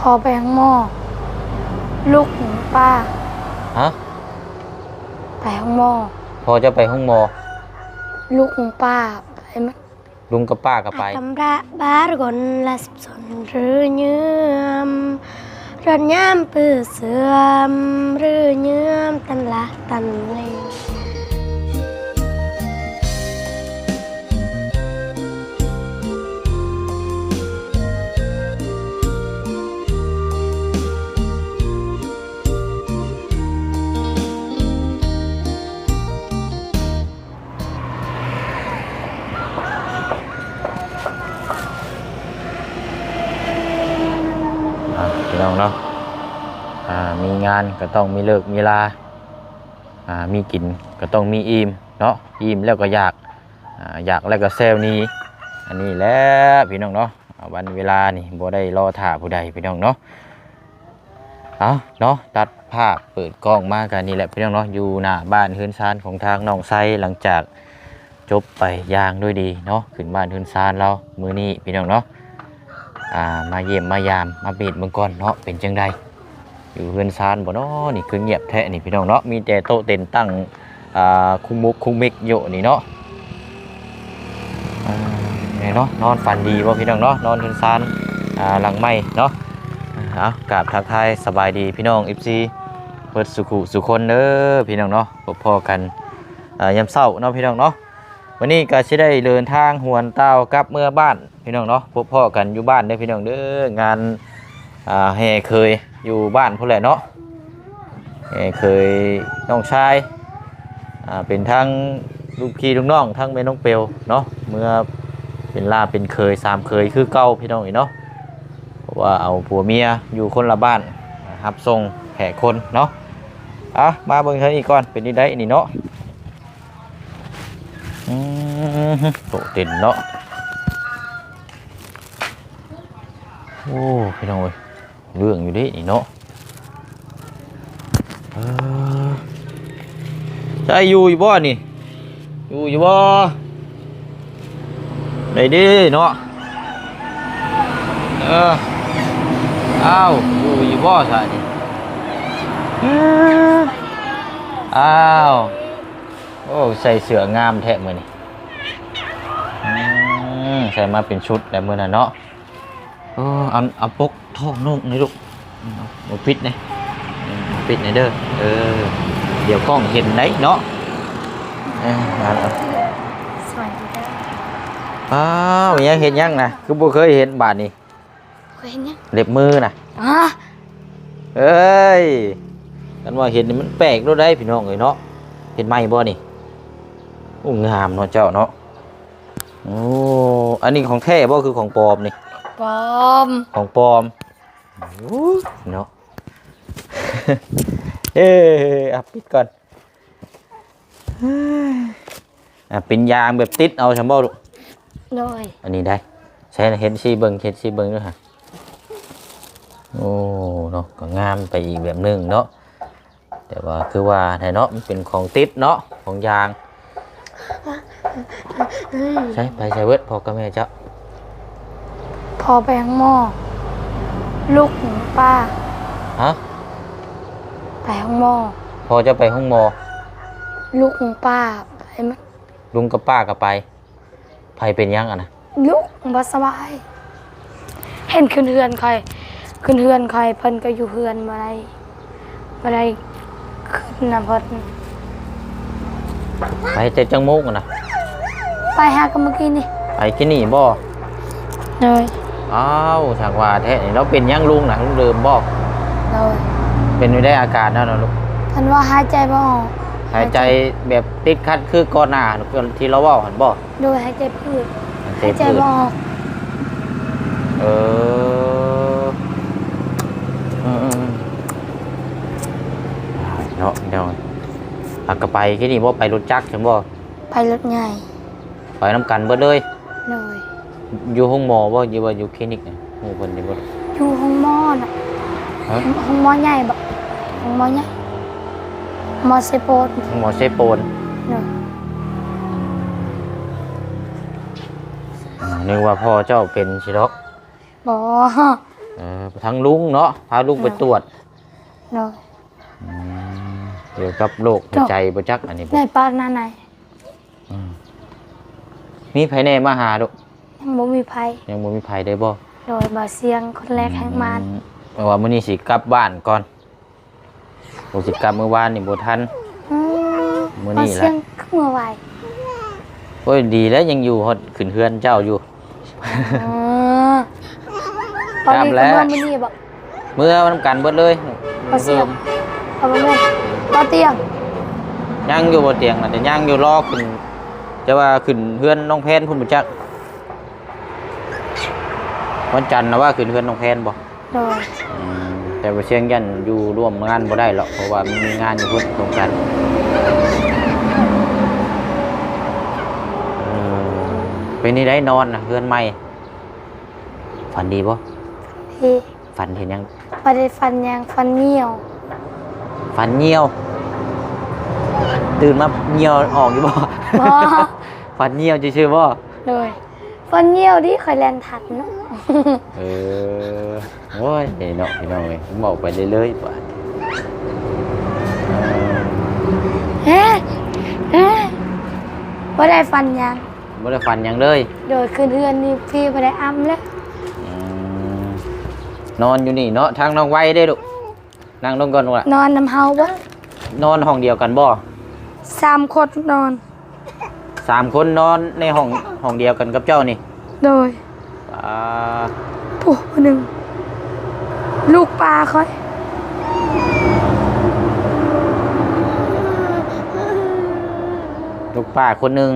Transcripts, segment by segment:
พอไปข้างหม้อลูกของป้าฮะไปข้างหม้อพอจะไปห้องหมอ ลูกของป้าไปมันลุงกับป้าก็ไปทำระบาร์กอนละสิบสนหรือเยื่อมรอนย่ามปื้อเสื่อมหรือเยื่อมตันละตันเลย พี่น้องเนาะอ่ามีงานก็ต้องมีเลิกมีลาอ่ามีกินก็ต้องมีอิ่มเนาะอิ่มแล้วก็อยากอ่าอยากแล้วก็แซวนี้อันนี้แหละพี่น้องเนาะวันเวลานี่บ่ได้รอท่าผู้ใดพี่น้องเนาะเอาเนาะตัดภาพเปิดกล้องมากันนี่แหละพี่น้องเนาะอยู่หน้าบ้านเฮือนซานของทางน้องไซหลังจากจบไปย่างด้วยดีเนาะขึ้นบ้านเฮือนซานเรามือนี้พี่น้องเนาะ อ่ามาเยี่ยมมายามมาบีดเมืองก่อนเนาะเป็นจังใดอยู่เฮือนซานบ่เนาะนี่คือเงียบแท้นี่พี่น้องเนาะมีแต่โต๊ะเต็นตั้งอ่าคุมมุกคุมมิกอยู่นี่เนาะนี่เนาะนอนฝันดีบ่พี่น้องเนาะนอนเฮือนซานอ่าหลังไม่เนาะเอากราบทักทายสบายดีพี่น้อง FC เปิดสุขุสุคนเด้อพี่น้องเนาะพบพอกันยามเช้าเนาะพี่น้องเนาะวันนี้ก็สิได้เดินทางหวนเต้ากับเมื่อบ้าน พี่น้องเนาะพบพ่อกันอยู่บ้านเด้อพี่น้องเด้องานอ่าแห่เคยอยู่บ้านพุ่นแหละเนาะแห่เคยน้องชายอ่าเป็นทั้งลูกพี่ลูกน้องทั้งแม่น้องเปียวเนาะเมื่อเป็นลาเป็นเคยสามเคยคือเก่าพี่น้องอีกเนาะเพราะว่าเอาผัวเมียอยู่คนละบ้านรับส่งแขกคนเนาะอะมาเบิ่งเท่านี้ก่อนเป็นนี่ได้นี่เนาะอืมโตเต็นเนาะ โอ้พี่น้องเอ้ยเรื่องอยู่ดินี่เนาะใช่อยู่อยู่บ่นี่อยู่อยู่บ่ได้ดิเนาะเอออ้าวอยู่อยู่บ่ซะนี่อ้าวโอ้ใส่เสื้องามแท้มือนี่ใส่มาเป็นชุดแต่มือน่ะเนาะ เออเอาเอาปกท้องนุ่งนี่ลูกเอาเอาปิดนี่อืมปิดนี่เด้อเออเดี๋ยวกล้องเห็นไหนเนาะเออเอาเอาสวัสดีครับอ้าวยังเห็นยังนะคือบ่เคยเห็นบาดนี้เคยเห็นยังเล็บมือนะอ๋อเอ้ยกันว่าเห็นนี่มันแปลกรู้ได้พี่น้องเอ้ยเนาะเห็นไหมบ่นี่โอ้งามเนาะเจ้าเนาะโอ้อันนี้ของแท้บ่คือของปลอมนี่ ปอมของปลอมโอ้เนาะ เอ้ยอะปิดก่อนเฮ้ยอะเป็นยางแบบติดเอาฉันบ่ลูกโดยอันนี้ได้ ใช้เห็นซีเบิงเห็นซีเบิงด้วยฮะโอ้เนาะก็งามไปอีกแบบหนึงเนาะ แต่ว่าคือว่าไทเนาะมันเป็นของติดเนาะของยาง ใช่ไปใช้เวิร์ดพอกับแม่เจ้า พอไปข้างหม้อลูกของป้า ฮะ ไปข้างหม้อพอจะไปห้องหมอ ลูกของป้าไปมันลุงกับป้าก็ไปไผเป็นยังอะนะลูกบ่สบาย เห็นขึ้นเฮือนคอย ขึ้นเฮือนคอยเพิ่นก็อยู่เฮือนมาได้มาได้ขึ้นนะเพิ่นไปแต่จังมุกอะนะไปหากันเมื่อกี้นี่ไปที่นี่บ่เลย อ้าวทางว่าแท้นี่เราเป็นยังลุงนะลุงเดิมบ่เลยเป็นไม่ได้อาการนั่นนะลูกเพิ่นว่าหายใจบ่ออกหายใจแบบติดขัดคือก่อนหน้าที่เราเว่าหันบ่โดยหายใจพืชเต็หายมใจพื้นบ่ออกเออเออเออเนาะเดี๋ยวอากระไปที่นี่บ่ไปรถจักรใช่บ่ไปรถใหญ่ไปน้ำกันเบิดเลยเลย อยู่ห้องหมอบ่อยู่ว่าอยู่คลินิกเนี่ยหมู่เพิ่นนี่บ่อยู่ห้องหม้อน่ะฮะห้องหม้อใหญ่บ่ห้องหม้อใหญ่หมอเซโปนห้องหมอเซโปนเลยอ่านึกว่าพ่อเจ้าเป็นสิดอกบ่บเออทั้งลุงเนาะพาลุงไปตรวจโดยอืมเกี่ยวกับโรคหัวใจบ่จักอันนี้บ่ในปากหน้าไหนอืมมีไผแน่มาหาดุ ยังบ่มีภัยยังบ่มีไผได้บ่โดยบ่เสียงคนแรกแห่งมานอืเพราะว่ามื้อนี้สิกลับบ้านก่อนผมสิกลับเมื่อวานนี่บ่ทันอืมมื้อบ่นี้แหละเสียงขึ้นมาไหวโอ้ยดีแล้วยังอยู่ฮอดขึ้นเฮือนเจ้าอยู่อ๋อตอนนี้จำแล้ก็วนอนไม่นี่บอกเมื่อมันกันเบิดเลยบ่เสียงเอาไปแม่บ่เตียงยังอยู่บนเตียงน่ะแต่ยังอยู่รอขึ้นจะว่าขึ้นเฮือนน้องแพนพุ่นบ่จัก วันจันทร์นะว่าขึ้นเฮือนน้องแพนบ่โดยอืมแต่ว่าเชียงยันอยู่ร่วมงานบ่ได้หรอกเพราะว่ามันมีงานอยู่พุ่นตรงกันเออเป็นนี่ได้นอนนะเฮือนใหม่ฝันดีบ่ที่ฝันเห็นยังบ่ได้ฟันยางฟันเหนียวฝันเหี่ยว ตื่นมาเหี่ยวออกอยู่บ่ บ่ ฝันเหี่ยวชื่อๆบ่โดย ฟันเหนียวดิข่อยแล่นทันเนาะเออโอ้ยเนาะพี่น้องเอ้ยผมบอกไปเรื่อยๆป่ะเฮ้เฮ้บ่ได้ฟันยางไม่ได้ฟันหยังเลยโดยคืนเฮือนนี่พี่บ่ได้อ้ำแล้วอืมนอนอยู่นี่เนาะทางน้องไว้ได้ลูกนั่งลงก่อนว่ะนอนน้ำเฮาบ่นอนห้องเดียวกันบ่สามคนนอน สามคนนอนในห้องห้องเดียวกันกับเจ้านี่โดยอ่าผู้หนึ่ง ลูกปลาค่อยลูกป้าคนหนึ่ง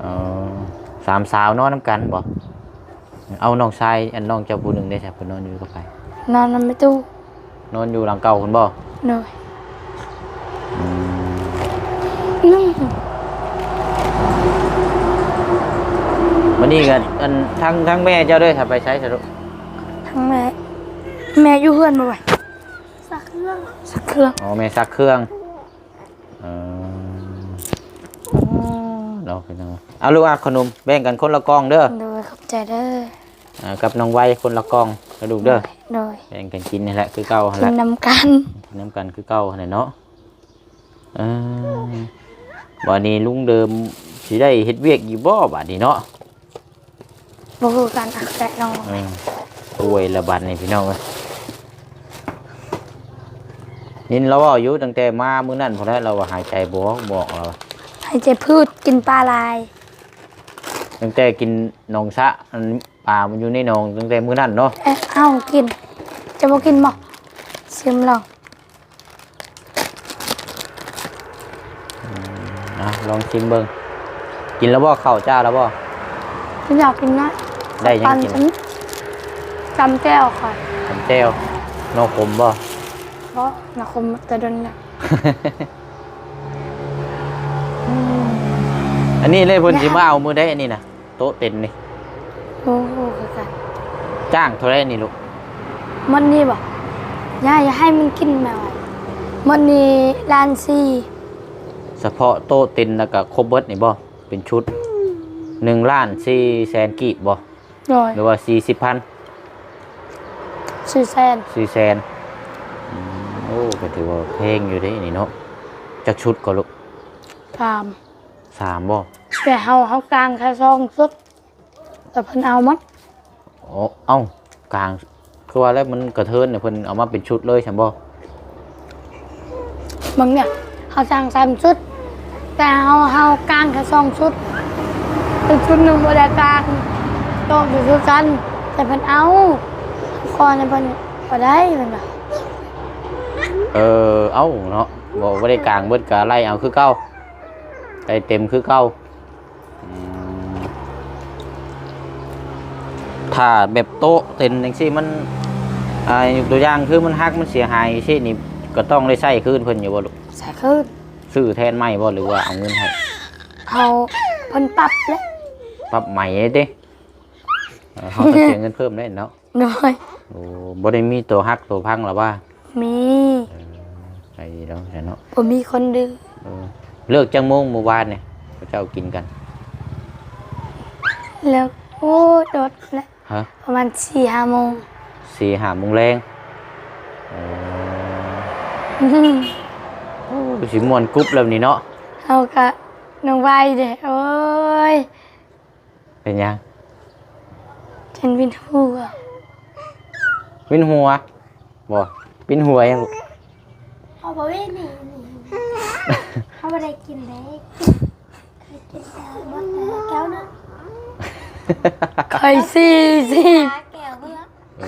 เออสามสาวนอนน้ำกันบ่เอาน้องชายอันน้องเจ้าผู้หนึ่งได้ใช่เพิ่นนอนอยู่กับใครนอนน้ำไม่ตู้นอนอยู่หลังเก่าคุณบ่โดยอืมอืม วันนี้กันอันทั้งทั้งแม่เจ้าด้วยถ้าไปใช้สรุปทั้งแม่ แม่อยู่เฮือนมาไว้สักเครื่องสักเครื่องอ๋อแม่ซักเครื่องเออเราไปน้องเอาลูกอาขนมแบ่งกันคนละกล่องเด้อโดยขอบใจเด้ออ่ากับน้องไว้คนละกล่องกระดูกเด้อโดยแบ่งกันกินนี่แหละคือเก่าหั่นกิแหละนนำกันกินน้ำกันคือเก่าหั่นแหละเนาะเออวันนี้ลุงเดิมสิได้เฮ็ดเวียกอยู่บ่บัดนี้เนาะ บ่คือการอักแตะน้องเออป่วยระบาดนี่พี่น้องเอ้ยนินเราเว้าอยู่ตั้งแต่มามื้อนั้นพอแล้วเราว่าหายใจบ่ออกบอกเราให้ใจพืชกินปลาลาย ตั้งแต่กินหนองสะอันปลามันอยู่ในหนองตั้งแต่มื้อนั้นเนาะเอ๊ะเอ้ากิน จะบ่กินบ่ชิมลองอะลองชิมเบิ่งกินแล้วบ่ข้าวจ้าแล้วบ่ฉันอยากกินน้อย ได้ยังปันกินฉันจำแก้วค่ะทำแจ่วนอกขมบ่เพราะนาคมจะโดนเนี่ยอันนี้เลยเพิ่นสิมาเอามือได้อันนี้น่ะโต๊ะเต็นนี่โอ้โหคือกันจ้างเท่าไหร่นี่ลูกมันนี่บอกย่าอย่าให้มันกินแมวไว้มันนี่ลานซีเฉพาะโต๊ะเต็นแล้วก็ครบเบิดนี่บ่เป็นชุด1ล้าน4แสนกีบบ่ โดยหรือว่า40,000ชื่อแซน4แสนอืมโอ้ก็ถือว่าแพงอยู่เด้นี่เนาะจักชุดก็ลูกตามสามบ่แต่เฮาเฮากลางแค่ซองสุดแต่เพิ่นเอามันอ๋อเอ้ากลางคือว่าแล้วมันกระเทินเนี่ยเพิ่นเอามาเป็นชุดเลยใช่บ่บางเนี่ยเฮาสั่งสามชุด แต่เฮาเฮากลางแค่ซองชุดเป็นชุดหนึ่งบ่ได้กลา งโตอยู่คือกัน แต่เพิ่นเอาคอเนี่ยเพิ่นบ่ได้เพิ่นว่าเออเอ้าเนาะบ่บ่ได้กลางเบิดก็ไล่เอาคือเก่าได้เต็มคือเก่าอืมถ้าแบบโต๊ะเต็นจังซี่มันอ่ายกตัวอย่างคือมันหักมันเสียหายซี่นี่ก็ต้องได้ใช้คืนเพิ่นอยู่บ่ลูกใส่คืนซื้อแทนใหม่บ่หรือว่าเอาเงินให้เขาเพิ่นปรับแล้ว ปรับใหม่เด้ เออเฮาต้องเสียเงินเพิ่มได้เนาะโดยโอ้บ่ได้มีตัวหักตัวพังหรอว่ามีไอ้เนาะเนาะบ่มีคนดื้อเออเลิกจังโมงเมื่อวานเนี่ยพระเจ้ากินกัน แล้วโอ้โดดแล้วฮะประมาณสี่ห้าโมงสี่ห้าโมงแรงเออโอ้สิม่วนกรุ๊บแล้วนี่เนาะเอากะน้องใบเด้โอ้ยเป็นยัง ฉันเป็นหัววินหัวบ่วินหัวยังลูกเอาไปเว้ยนี่นี่เอาไปได้กินได้เคยกินแต่บดแต่แก้วนะคอยสี่สี่ปลาแก้วเพื่อเอ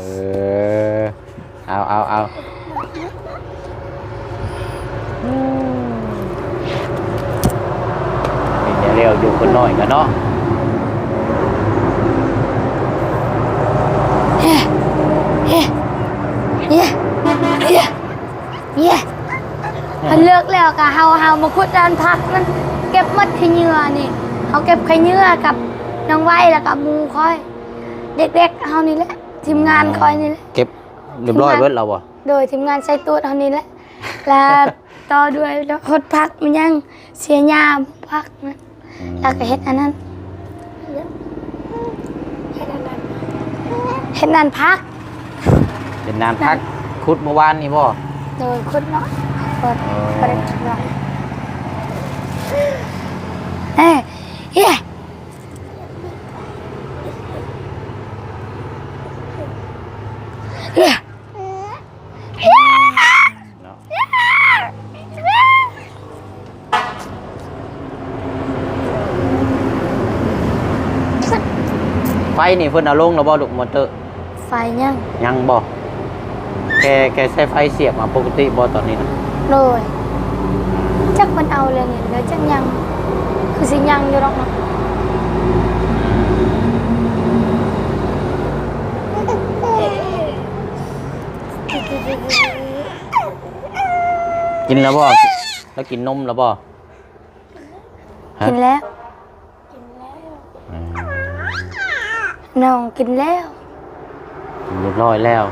อเอาเอาเอานี่เดี๋ยวเร็วอยู่คนน้อยกันเนาะ เฮ้ เฮ้เฮ้เฮ้มันเลิกแล้วกะเฮาเฮามาคุดด้านพักนั่นเก็บหมัดขี้เหงื่อนี่เขาเก็บขี้เหงื่อกับน้องไว้แล้วกับหมูคอย เด็กๆเฮานี่แหละทีมงานคอยนี่แหละเก็บเรียบร้อยเบิดเราบ่โดยทีมงานใช้ตูดเท่านี้แหละแล้วต่อด้วยแล้วหดพักมันยังเสียยามพักนะแล้วก็เฮ็ดอันนั้นให้ดังนั้นเฮ็ดนั่นพัก เป็นนานพักคุดเมื่อวานนี่บ่โดยคุณเนาะเปิดเปิดเนาะเอ้ยเฮ้ยเฮ้ยเนาะไฟนี่เพิ่นเอาลงแล้วบ่ลูกมอเตอร์ไฟยังยังบ่แกแกใช้ไฟเสียบมาปกติบ่ตอนนี้นะโดยจักมันเอาเลยเนี่ยแล้วจักยัง คือสิยังอยู่หรอกเนาะกินแล้วบ่แล้วกินนมแล้วบ่ฮะกินแล้วกินแล้วอืมน้องกินแล้ว เรียบร้อยแล้ว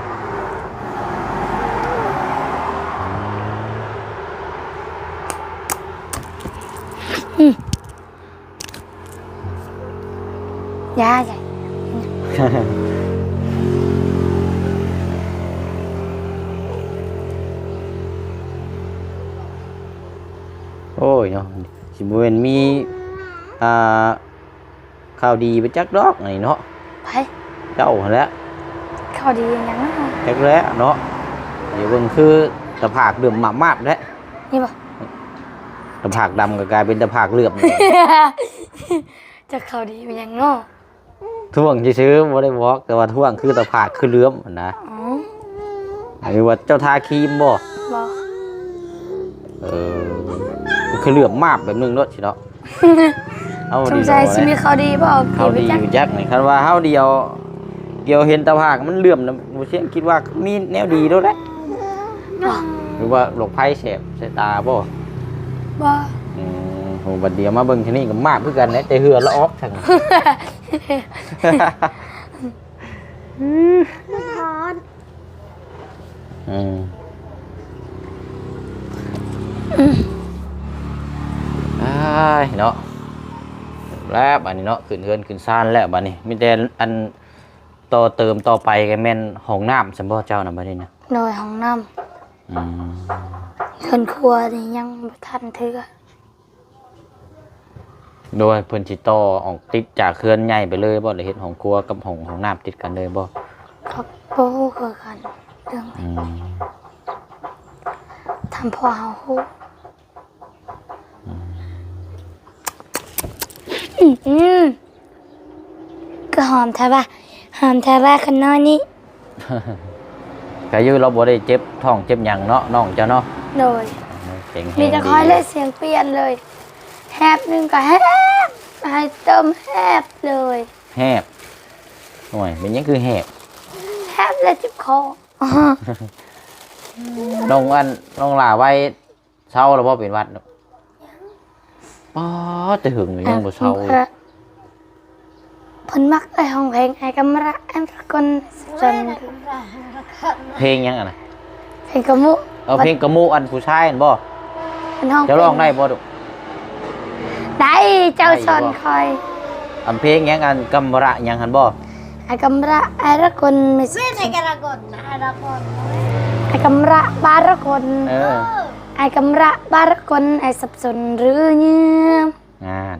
ยาใหญ่โอ้ยเนาะสิบ่แม่นมีอ่าข่าวดีไปจักดอกไงเนาะไปเจ้าหั่นแหล้วเข้าดีอย่างนั้นจักแล้วเนาะเดี๋ยวเบิ่งคือตะผากเดือมมาบๆแล้วนี่ป่ะ ตะผากดำก็กลายเป็นตะผากเหลือมจะเข้าดีเป็นอย่างเนาะท่วงซื่อๆบ่ได้บอกแต่ว่าท่วงคือตะผากคือเหลือมหั่นนะอ๋อหรือว่าเจ้าทาครีมบ่บอกเออมันคือเหลือมมาบแบบนึงเนาะสิเนาะเอาสดีงเนาะสัยชีวิตเขาดีเปล่าเฮาไปดีจักอยู่จักนี่คันว่าเฮาเดียวเดียวเห็นตะผากมันเหลื่อมนะบ่เสียงคิดว่ามีแนวดีแล้วแหละบอกหรือว่าโรคภัยแสบสายตาบ่ บอกอืมโหบัดเดียวมาเบิ่งที่นี่ก็มากคือกันนะแต่เหือละออกทั้งร้อนอืมอ้ายเนาะแล้วบัดนี้เนาะขึ้นเฮือนขึ้นซ่านแล้วบัดนี้มีแต่อันต่อเติมต่อไปก็แม่นห้องน้ำสำบ่เจ้าน่ะบัดนี้นะโดยห้องน้อืมำ เคินครัวนี่ยังบ่ทันเถือโดยเพิ่นสิต่อออกติดจากเคลื่อนใหญ่ไปเลยบ่ได้เฮ็ดห้องครัวกับห้องห้องน้ำติดกันเลยบ่ครับโอ้คือกันเรื่องอืมทำพอเฮาฮู้อืมอืมก็หอมแท้ป่ะหอมแท้ป่ะคันนอนนี่ ก็อยู่เราบ่ได้เจ็บท้องเจ็บหยังเนาะน้องเจ้าเนาะโดย เก่งแฮงมีแต่คอยดีเล่นเสียงเปลี่ยนเลย แฮบหนึ่งก็แฮบให้เติมแฮบเลยแหบโอ้ยเป็นหยังคือแหบแฮบเลยจิบคออ๋อน้องอันน้องหลาไว้เช้าแล้วบ่เป็นหวัดเนาะป๊อดแต่หึงอยู่ยังบ่เช้าอยู่ เพิ่นมักไอ้ห้องเพลงไอ้กำระอันตะกอนจนเพลงหยังอะนะเพลงกระมุเอาเพลงกระมูอันผู้ชายอันบ่เป็นห้องเจ้าร้องได้บ่ดุได้เจ้าสอนคอยอันเพลงหยังอันกำระหยังหันบ่ Akamra arakon mis ไม่ใช่กระกดนะกระกด Akamra barakon เออ Akamra barakon ai sập sồn rư như งาน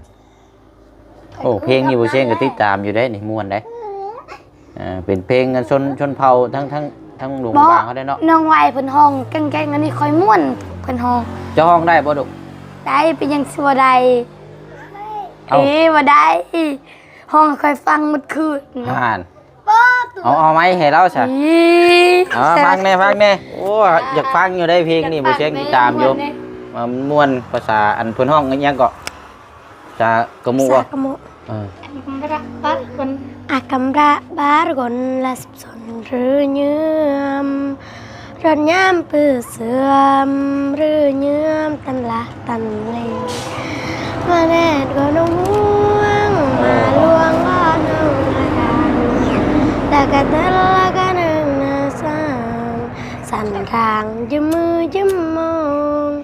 โอ้เพลงนี่บ่เช่นก็ติดตามอยู่ได้นี่ม่วนได้อ่าเป็นเพลงกันชนชนเผ่าทั้งทั้งทั้งหลวงบางเขาได้เนาะน้องไหวเพิ่นห้องแกงๆอันนี้ค่อยม่วนเพิ่นห้องเจ้าห้องได้บ่ดุได้เป็นยังสิบ่ได้เอ้าเอ๊ะบ่ได้ห้องค่อยฟังหมดคืนเนาะอ่านป้าตัวเอาเอาไหมให้เราซะอีเอาฟังแน่ฟังแน่โอ้อยากฟังอยู่ได้เพลงนี่บ่เช่นติดตามอยู่มันม่วนภาษาอันเพิ่นห้องอิหยังก็จะกระมูบ่ Kamu เออ Akamra barakon Akamra barakon là sập sồn rư nhươm rồi nhám bự sườm rư nhươm tan là tan lì mà nét có nông muông mà luông có nông là đàn là cả tên là cả nương là sang sẵn ràng chấm mưa chấm mong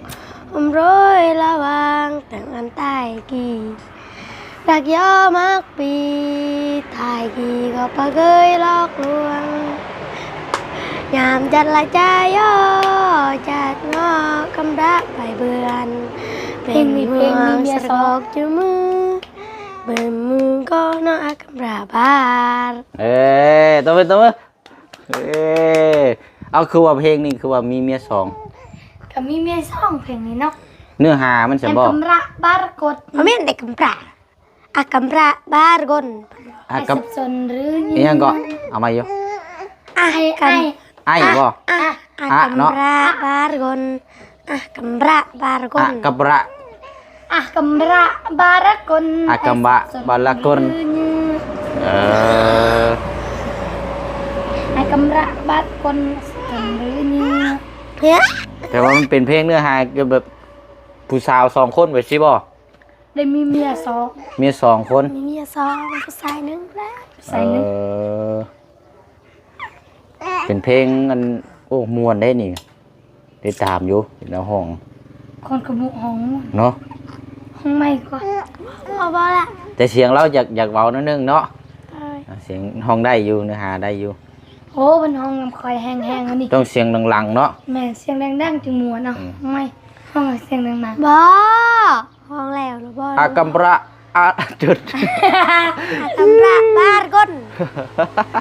hôm rồi là vàng tặng anh tay kỳ ดักย่อมากปีถ่ายกี่ก็ปะเคยหลอกลวง ยามจัดละใจย่อจัดงอกำรักไปเบือนเป็นเมืองสะกอกจือมือเบิ่มมือก็นอกกำราบาดเอ้ยตัวไปตัวเอ้ยเอาคือว่าเพลงนี่คือว่ามีเมียสองก็มีเมียสองเพลงนี้เนาะเนื้อหามันจะบอก Akamra barakon มาเม่นเด็กกำรา อากำราบาดกนอะ ai กับ sập sồn rư อิ như หยังก็เอามาอยู่อา ai กำ ai ไอ้บ่ อะอากำราบาดกนอากำราบาดกอะนกับระ Akamra barakon Akamba barakon. như เออ Akamra barakon sập sồn rư như เฮ้ยแต่ว่ามันเป็นเพลงเนื้อหาเกี่ยวกับผู้สาวสองคนไปสิบ่ ได้มีเมียสองเมียสองคนมีเมียสองผู้ชายหนึงแล้วใส่หนึงเออเป็นเพลงอันโอ้มวนได้นี่ได้ตามอยู่ในห้องคนกระมุห้องเนาะห้องไม่ก็เอาบ่ละแต่เสียงเราอยากอยากเบานิดนึงเนาะเอ้ยอะเสียงห้องได้อยู่เนื้อหาได้อยู่ โอ้เป็นห้องน้ำคอยแห้งๆอันนี้ต้องเสียงดังๆเนาะ แม่เสียงดังๆจึงมัวเนาะอืมห้องไม่ห้องเสียงดังบ่ ห้องแล้วหรือบ่อากัมระอาจุดอาตำระบาดก้น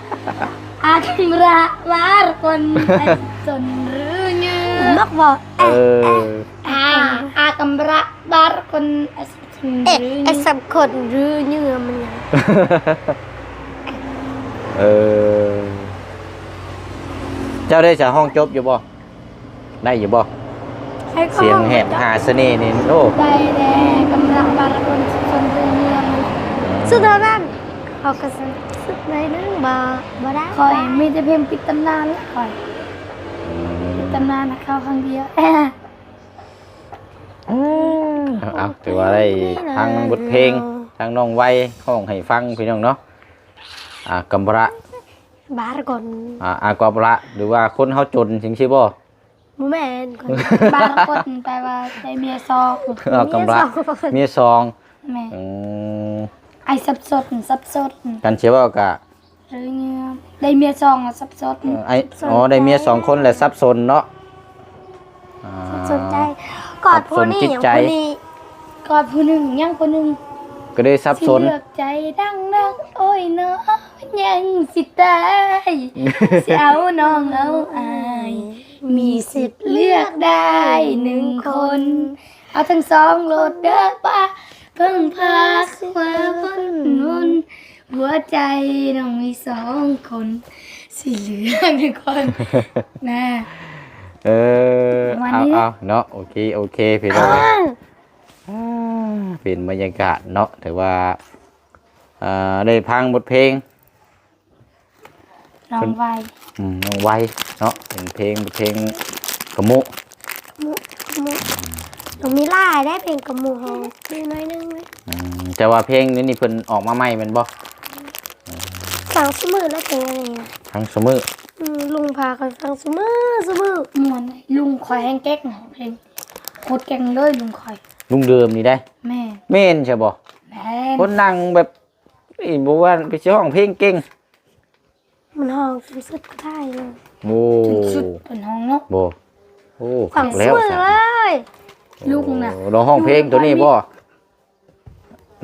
ๆอาคิมระวารคนไอ้สนหรือเนื้อมักบ่เอออาอากัมระบารคนไอ้สนหเอ๊ะรือไอ้เนื้อสับคนหรือเหงื่อมันหยังเออเจ้าได้จากห้องจบอยู่บ่ได้อยู่บ่ใช้ข้อ เสียงแหบหาเสน่ห์นี่โอ้ได้แด่กัมระบารคนสนหรือเนื้อสุดเท่านั้นเขาก็สุดในนึงบ่บ่ได้คอยมีแต่เพียงปิดตำนานแล้วคอยปิดตำนานนะเข้าครั้งเดียวเอาเอาถือว่าได้ทางบทเพลงทางน้องไว้ห้องให้ฟังพี่น้องเนาะอ่ากัมระบาดก้นอ่าอากอบระหรือว่าคนเฮาจนจริงใช่บ่ บ่แม่นคนบารคนแปลว่าได้เมียสองเอากัมระเมียซองแม่อืมไอ้สับสนสับสนกันเชื่อว่ากะหรือเงี้ยได้เมียสองอะสับสนเอ่อไออ๋อได้เมียสองคนแหละซับซนเนาะอ่าสนใจกอดผู้นี้อย่างผู้นี้กอดผู้หนึ่งยังผู้หนึ่งก็ได้ซับสิซนเลือกใจดังดังโอ้ยเนาะยังสิตายสิเอาน้องเอาอาย มีสิทธิ์เลือกได้หนึ่งคน เอาทั้งสองโหลดเด้อป้าเพิ่งพาว่าวนวนหัวใจน้องมีสองคนสิเหลือหนึ่งคนนะเออวันเอานี้เอาเนาะโอเคโอเคพี่น้องเป็นบรรยากาศเนาะถือว่าอ่าได้พังบทเพลง ลองไว้อืมน้องไวเนาะเป็นเพลงบทเพลงกระมุมุมุหนูมีลายได้เพลงกับหมูหองมีน้อยนึงเลยอืมแต่ว่าเพลงนี้นี่เพิ่นออกมาใหม่แมันบ่ฟังสมือแล้วเพลงอะไรอะทั้งสมืออืมลุงพาคอยฟังสมือสมือมวนเลยลุงคอยแห้งเก๊กหนเพลงโคตรเก่งเลยลุงคอย ลุงเดิมนี่ได้ แม่ แม่นใช่บ่แม่คนนั่งแบบไอ้บ่ว่าไปสิห้องเพลงเก่ง มันห้องจนสุดก็ได้เลยโอ้สุดเป็นห้องเนาะบ่โอ้ฝั่งแล้สุวดจ้ะเลยลูกน่ะโอ้เราห้องเพลงตัวนี้บ่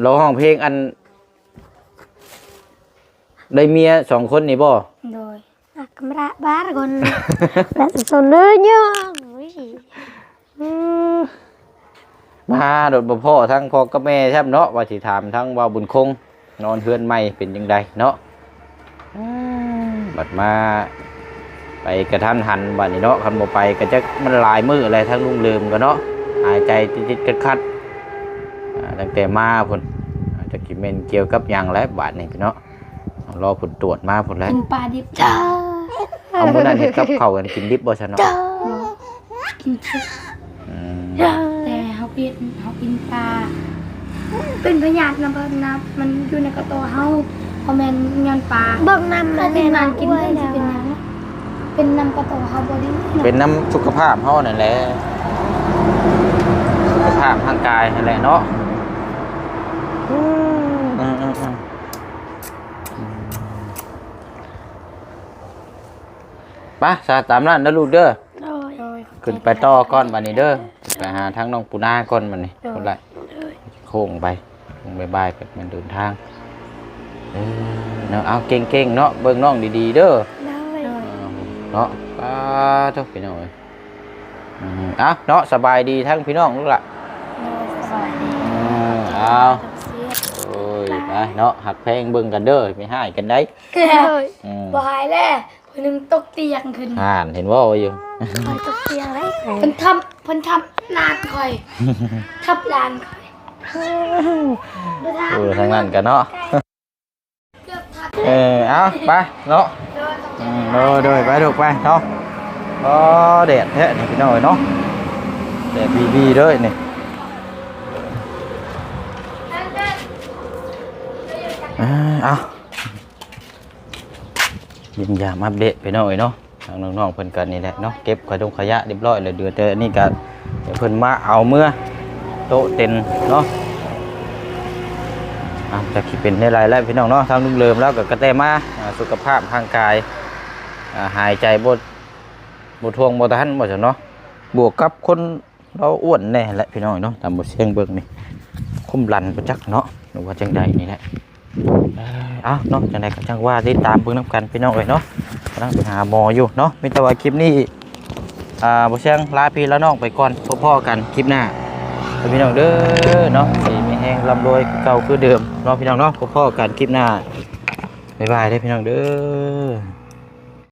เราห้องเพลงอัน ได้เมียสองคนนี่บ่โดยอะกำระบ้ารก่อนและสุดสนเลยเนี่ยอุ้ยมาโดดบ่พ่อทั้งพ่อกับแม่ใช่เนาะว่าสิถามทั้งว่าบุญคง นอนเฮือนใหม่เป็นจังไดเนาะ บัดมา ไปกระทันหันบัดนี้เนาะคันบ่ไปก็จักมันหลายมื้ออะไรทั้งลุงลืมก็เนาะหายใจติดๆขัดๆอ่าตั้งแต่มาพุ่นอาจจะกินเมนเกี่ยวกับหยังแล้วบาดนี้พี่เนาะรอผลตรวจมาพุ่นแล้วกินปลาดิบจ้าเอามื้อนั้นเฮ็ดกับข้าวกันกินดิบบ่ซั่นเนาะกินชุดอืมแต่เขาเปลี่ยนเขากินปลาเป็นพยาธินะเพิ่นนะมันอยู่ในกระโตะเฮา พอแม่นยอนปลาเบิ่งนำถ้ามากิแม่นนานนกินด้วได้ยสิแล้วเป็นหยังเป็นน้ำกระโตะเฮาบ่ได้เป็นน้ำสุขภาพเฮานั่นแหละสุขภาพทางกายนั่นแหละเนาะอืมอืมอืมไปซาตามนั้นนะลูกเด้อโดยโดย ขึ้นไปต่อก่อนบัดนี้เด้อไปหาทั้งน้องปูนาก่อนบัดนี้คนละโค้งไปโค้งบายๆกับมันเดินทาง เออเนาะเอาเก่งๆเนาะเบิ่งน้องดีๆเด้อโดยโดยเนาะป้าเจ้าพี่น้องเอ้ยอืมเอะเนาะสบายดีทั้งพี่น้องลูกละโดยสบายดีอืมเอาโอ้ยไปเนาะหักแพงเบิ่งกันเด้อไม่ให้กันได้โดยอืมบ่หายแล้วเพิ่นนึงตกเตียงขึ้นอ่านเห็นว่าอยู่คอยตกเตียงไว้เพิ่นทำเพิ่นทำลานคอยทับลานคอยบ่ทเออทางนั้นกันเนาะ เกือบทับเออเอาไปเนาะโดยอืมโดยโดยไปลูกไปเนาะอ๋อแดดแท้นี่พี่น้องเอ้ยเนาะแดดบีบีเลยนี่อ่าเอายินยามอัปเดตไปหน่อยเนาะทางน้องๆเพิ่นกันนี่แหละเนาะเก็บขยงขยะเรียบร้อยเลยเดือแต่นี่ก็เดี๋ยวเพิ่นมาเอาเมื่อโต๊ะเต็นเนาะอะ จะคิดเป็นได้ไรแล้วพี่น้องเนาะทางลุงเลิมแล้วก็กระแตมาอ่าสุขภาพทางกายหายใจบ่บ่ทวงบ่ทันบ่ซั่นเนาะบวกกับคนเราอ้วนแน่แหละพี่น้องเนาะตามบทเสียงเบิ่งนี่คุ้มลันประจักเนาะหรือว่าจังใดนี่แหละเอ่อเอาเนาะจังไดก็จังว่าติดตามเบิ่งนํกันพี่น้องเอ้ยเนาะกำลังไปหาหมออยู่เนาะมีแต่ว่าคลิปนี้อ่าบ่เชียงลาพี่แล้วน้องไปก่อนพ่อๆกันคลิปหน้าพี่น้องเด้อเนาะ งร่ำรวยเก่าคือเดิมเนาะพี่น้องเนาะพ่อๆกันคลิปหน้าบ๊ายบายได้พี่น้องเด้อ